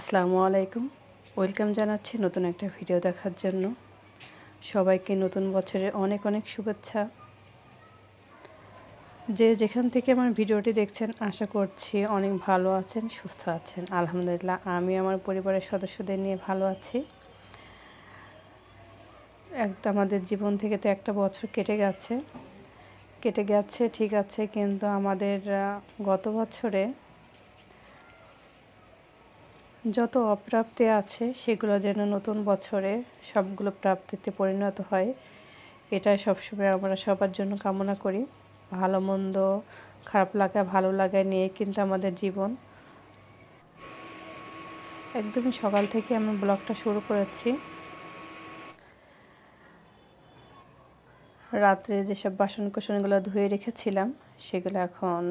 আসসালামু আলাইকুম। ওয়েলকাম জানাচ্ছি নতুন একটা ভিডিও দেখার জন্য। সবাইকে নতুন বছরে অনেক অনেক শুভেচ্ছা। যে যেখান থেকে আমার ভিডিওটি দেখছেন, আশা করছি অনেক ভালো আছেন, সুস্থ আছেন। আলহামদুলিল্লাহ, আমি আমার পরিবারের সদস্যদের নিয়ে ভালো আছি। একটা আমাদের জীবন থেকে তো একটা বছর কেটে গেছে। কেটে গেছে, ঠিক আছে, কিন্তু আমাদের গত বছরে যত অপ্রাপ্তি আছে, সেগুলো যেন নতুন বছরে সবগুলো প্রাপ্তিতে পরিণত হয়। এটাই সবসময় আমরা সবার জন্য কামনা করি। ভালো, মন্দ, খারাপ লাগা, ভালো লাগা নিয়ে কিন্তু আমাদের জীবন। একদমই সকাল থেকে আমি ব্লগটা শুরু করেছি। রাত্রে যেসব বাসন কোসনগুলো ধুয়ে রেখেছিলাম, সেগুলো এখন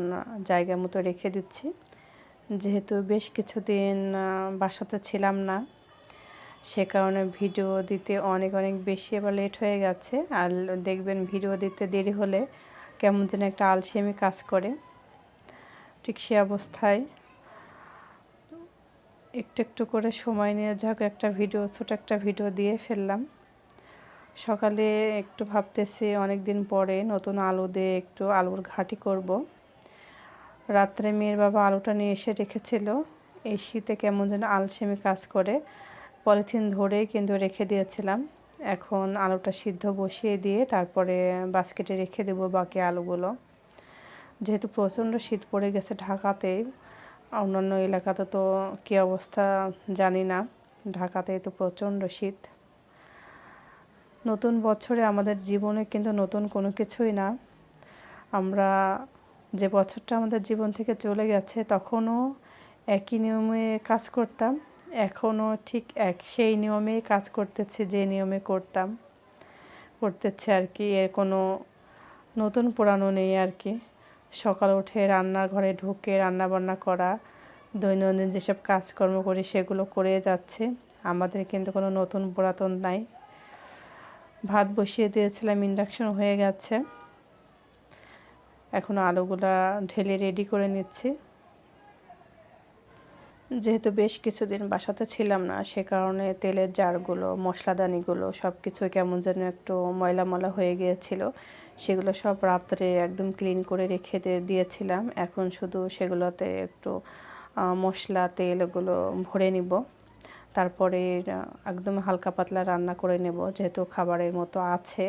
জায়গা মতো রেখে দিচ্ছি। যেহেতু বেশ কিছুদিন বাসাতে ছিলাম না, সে কারণে ভিডিও দিতে অনেক অনেক বেশি এবার লেট হয়ে গেছে। আর দেখবেন ভিডিও দিতে দেরি হলে কেমন যেন একটা আলসেমি কাজ করে। ঠিক সে অবস্থায় একটু একটু করে সময় নিয়ে যাক, একটা ভিডিও, ছোটো একটা ভিডিও দিয়ে ফেললাম। সকালে একটু ভাবতেছি অনেক দিন পরে নতুন আলু দিয়ে একটু আলুর ঘাটি করব। রাত্রে মেয়ের বাবা আলুটা নিয়ে এসে রেখেছিল। এই শীতে কেমন যেন আলসেমি কাজ করে। পলিথিন ধরেই কিন্তু রেখে দিয়েছিলাম। এখন আলুটা সিদ্ধ বসিয়ে দিয়ে তারপরে বাস্কেটে রেখে দেবো বাকি আলুগুলো। যেহেতু প্রচণ্ড শীত পড়ে গেছে ঢাকাতে অন্যান্য এলাকাতে তো কী অবস্থা জানি না। ঢাকাতে তো প্রচণ্ড শীত। নতুন বছরে আমাদের জীবনে কিন্তু নতুন কোনো কিছুই না। আমরা যে বছরটা আমাদের জীবন থেকে চলে গেছে, তখনও একই নিয়মে কাজ করতাম। এখনও ঠিক এক, সেই নিয়মে কাজ করতেছি, যে নিয়মে করতাম। করতেছে আর কি, এর কোনো নতুন পুরানো নেই আর কি। সকাল উঠে রান্নার ঘরে ঢুকে রান্না বান্না করা, দৈনন্দিন যেসব কাজকর্ম করি সেগুলো করে যাচ্ছে। আমাদের কিন্তু কোনো নতুন পুরাতন নাই। ভাত বসিয়ে দিয়েছিলাম ইন্ডাকশন হয়ে গেছে। এখন আলুগুলা ঢেলে রেডি করে নিচ্ছি। যেহেতু বেশ কিছুদিন বাসাতে ছিলাম না, সে কারণে তেলের জারগুলো, মশলাদানিগুলো সব কিছু কেমন যেন একটু ময়লা ময়লা হয়ে গিয়েছিল। সেগুলো সব রাত্রে একদম ক্লিন করে রেখে দিয়েছিলাম। এখন শুধু সেগুলোতে একটু মশলা, তেল এগুলো ভরে নিব। তারপরে একদম হালকা পাতলা রান্না করে নেব, যেহেতু খাবারের মতো আছে।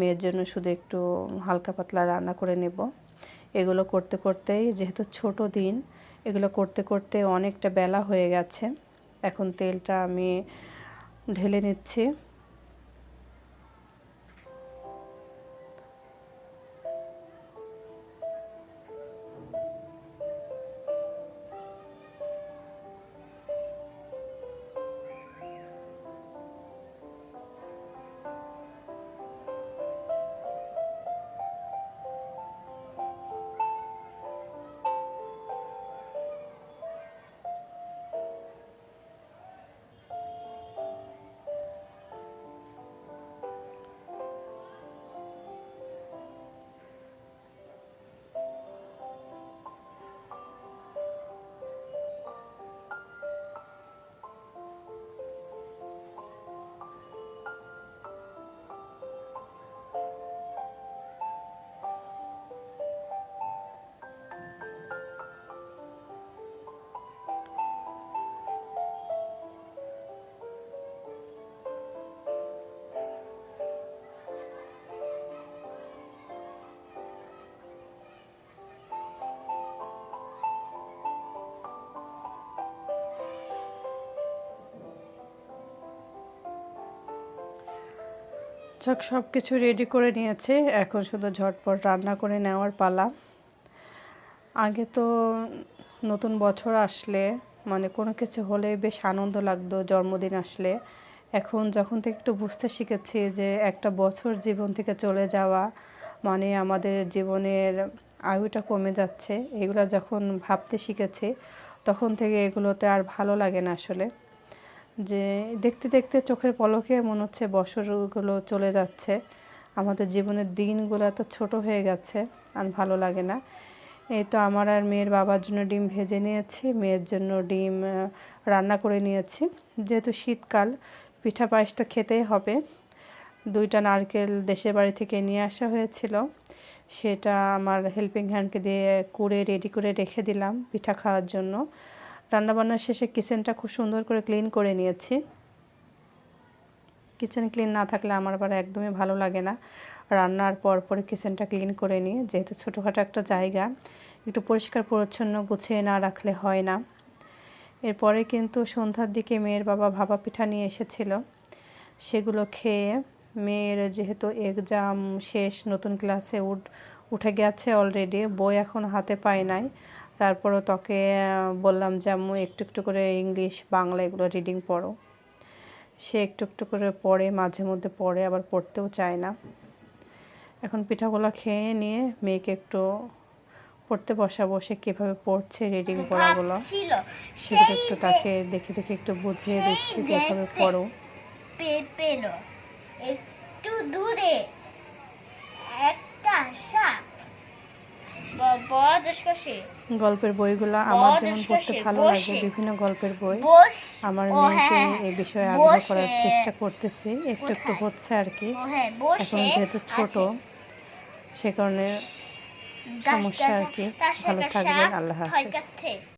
মেয়ের জন্য শুধু একটু হালকা পাতলা রান্না করে নেব। এগুলো করতে করতেই যেহেতু ছোট দিন, এগুলো করতে করতে অনেকটা বেলা হয়ে গেছে। এখন তেলটা আমি ঢেলে নিচ্ছি। যাক সব কিছু রেডি করে নিয়েছে। এখন শুধু ঝটপট রান্না করে নেওয়ার পালা। আগে তো নতুন বছর আসলে মানে কোনো কিছু হলে বেশ আনন্দ লাগতো, জন্মদিন আসলে। এখন যখন থেকে একটু বুঝতে শিখেছি যে একটা বছর জীবন থেকে চলে যাওয়া মানে আমাদের জীবনের আয়ুটা কমে যাচ্ছে, এগুলো যখন ভাবতে শিখেছি, তখন থেকে এগুলোতে আর ভালো লাগে না আসলে। যে দেখতে দেখতে চোখের পলকে মনে হচ্ছে বছরগুলো চলে যাচ্ছে। আমাদের জীবনের দিনগুলো এত ছোট হয়ে গেছে, আর ভালো লাগে না। এই তো আমার আর মেয়ের বাবার জন্য ডিম ভেজে নিয়েছি, মেয়ের জন্য ডিম রান্না করে নিয়েছি। যেহেতু শীতকাল, পিঠা পায়েস তো খেতেই হবে। দুইটা নারকেল দেশের বাড়ি থেকে নিয়ে আসা হয়েছিল। সেটা আমার হেল্পিং হ্যান্ডকে দিয়ে কুড়ে রেডি করে রেখে দিলাম পিঠা খাওয়ার জন্য। রান্নাবান্না শেষে কিচেনটা খুব সুন্দর করে ক্লিন করে নিয়েছি। কিচেন ক্লিন না থাকলে আমার আবার একদমই ভালো লাগে না। রান্নার পর পরে কিচেনটা ক্লিন করে নিই, যেহেতু ছোটোখাটো একটা জায়গা, একটু পরিষ্কার, পরিচ্ছন্ন গুছিয়ে না রাখলে হয় না। এরপরে কিন্তু সন্ধ্যার দিকে মেয়ের বাবা ভাপা পিঠা নিয়ে এসেছিল। সেগুলো খেয়ে মেয়ের যেহেতু এক্সাম শেষ, নতুন ক্লাসে উঠ, উঠে গেছে অলরেডি বই এখন হাতে পায় নাই। তারপরও তোকে বললাম যে আম্মু একটু একটু করে ইংলিশ বাংলা এগুলো রিডিং পড়ো। সে একটু একটু করে পড়ে মাঝে মধ্যে পড়ে আবার পড়তেও চায় না। এখন পিঠাগুলো খেয়ে নিয়ে মেয়েকে একটু পড়তে বসা বসে কীভাবে পড়ছে রিডিং পড়াগুলো সেগুলো একটু তাকে দেখে দেখে একটু বুঝিয়ে দিচ্ছি যে এভাবে পড়ো। একটু দূরে একটা সাপ। বড় দশকষে গল্পের বইগুলো আমার যেমন পড়তে ভালো লাগে বিভিন্ন গল্পের বই। আমার মেয়েকে হ্যাঁ, এই বিষয়ে আগ্রহ করার চেষ্টা করতেছি। একটু একটু হচ্ছে আর কি। হ্যাঁ এখন যেহেতু ছোট সে কারণে সমস্যা আর কি। ভালো থাকবে। থাকবেন, আল্লাহ হাফেজ।